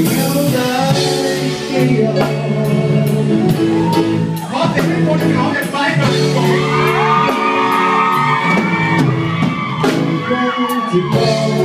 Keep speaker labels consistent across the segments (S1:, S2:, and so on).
S1: เห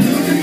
S1: อ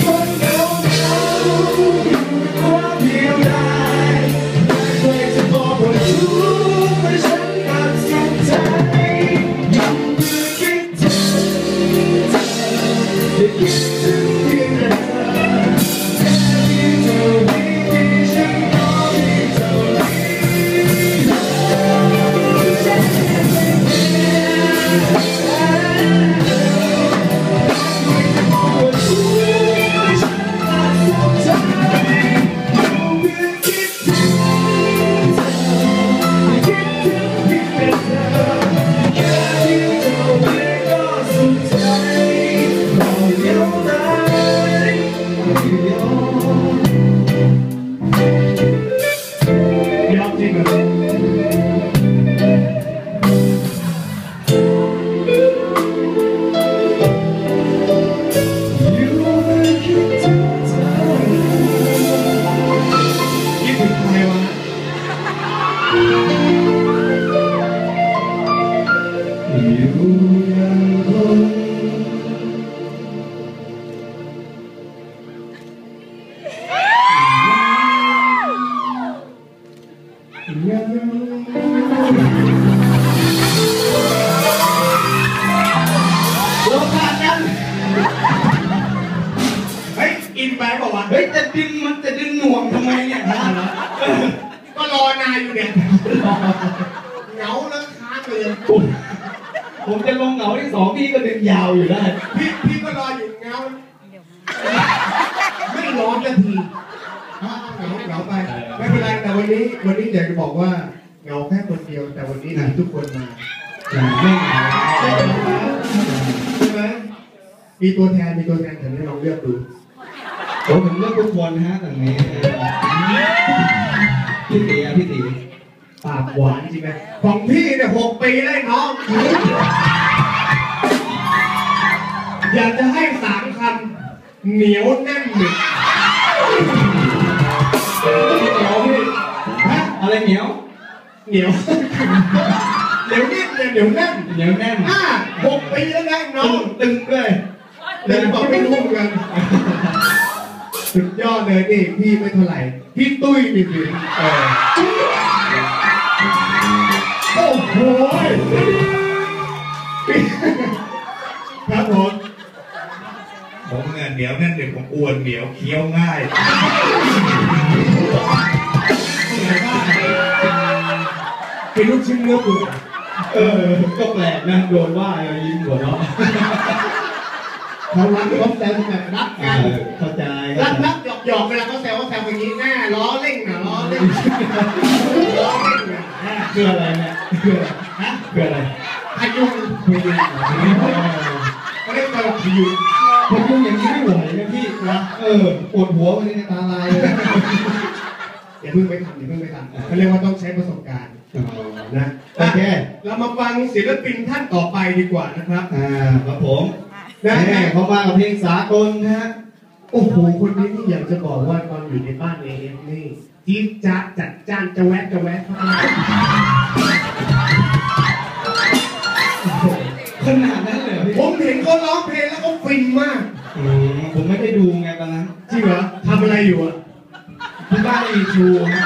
S2: นา
S1: ยอยู่เนี่ยเหงาแล้
S2: วค้างเลย
S1: ผมผมจะลงเหงาที่สองพี่ก็ดึงยาวอยู่ได้
S2: พี่พี่ก็รออยู่เหงาไม่ร้อนสักทีเอาเหงาเหงาไปไม่เป็นไรแต่วันนี้ วันนี้อยากจะบอกว่าเหงาแค่คนเดียว แต่วันนี้มีทุกคนมา
S1: ไม่เหงา
S2: ใช่ไหมมีตัวแทนมีตัวแทนแต่นี้ลองเลือกดู
S1: ผมถึงเลือกทุกคนนะฮะตรงนี้พี่ตีอะพี่ตี
S2: ปากหวานจริงไหมของพี่เนี่ยหกปีได้น้องอยากจะให้สามคำเหนียวแน่นหนึบ
S1: เหนียวพี่
S2: ฮะ
S1: อะไรเหนียว
S2: เหนียวเหนียวนิ่มเนี่ยเหนียวแน่น
S1: เหนียวแน่น
S2: อ่าหกปีแล้วนะน้อง
S1: ตึงด้วย
S2: เดี๋ยวบอกไม่รู้เหมือนกันสุดยอดเลยนี่พี่ไม่เท่าไหร่พี่ตุ้ยนี่คือเออ โอ้โหครับผม
S3: ผมเนี่ยเหนียวแน่นเด็กผมอ้วนเหนียวเคี้ยวง่าย
S2: เป็นลูกชิ้นเนื้อปู
S1: เออ ก็แปลกนะโดนว่าเลยยิ้มหัวเราะ
S2: เขารักเขาแซวแบบรัก
S1: เอ
S2: กัน
S1: อเข้าใจ
S2: รักรักหยอกหยอกเวลาเขาแซวเขาแซวอย่างนี้หน้าล้อเล่งนะล้อเล่ง
S1: คืออะไรเนี่ยคืออะไร
S2: ฮะ
S1: คืออะไร
S2: พยุง
S1: คุยกัน
S2: เขาเรียกตลกพยุง
S1: ผมยุ่งอย่างนี้ไม่ไหวนะพี่นะเออปวดหัววันนี้ในตาลายเลย
S2: อย่าเพิ่งไปทำอย่าเพิ่งไปทำเขาเรียกว่าต้องใช้ประสบการณ์
S1: ใอ๋
S2: อนะ
S1: โอเค
S2: เรามาฟังศิลปินท่านต่อไปดีกว่านะครับ
S1: อ่าครับผม
S2: นะ
S1: แม่เขามากับเพลงสากลนะฮะ
S2: โอ้โหคนนี้นี่อยากจะบอกว่าตอนอยู่ในบ้านเอฟนี่จี๊ดจ๊าดจัดจ้านจะแวะจะแวะเข้ามา
S1: ขนาดนั้นเลยเหรอพี่
S2: ผมเห็นเขาร้องเพลงแล้วก็ฟินมาก
S1: อืมผมไม่ได้ดูไงตอนนั้น
S2: จริงเหรอทำอะไรอยู่อะ
S1: ที่บ้านมีชูนะ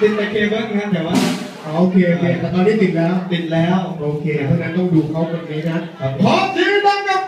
S1: ติดแต่เคเบิลนะแต่ว่า
S2: อ๋อโอเคโอเคแต่ตอนนี้ติดแล้ว
S1: ติดแล้ว
S2: โอเคเพราะฉะนั้นต้องดูเขาคนนี้นะ
S1: ครับ
S2: ขอทีดังกับ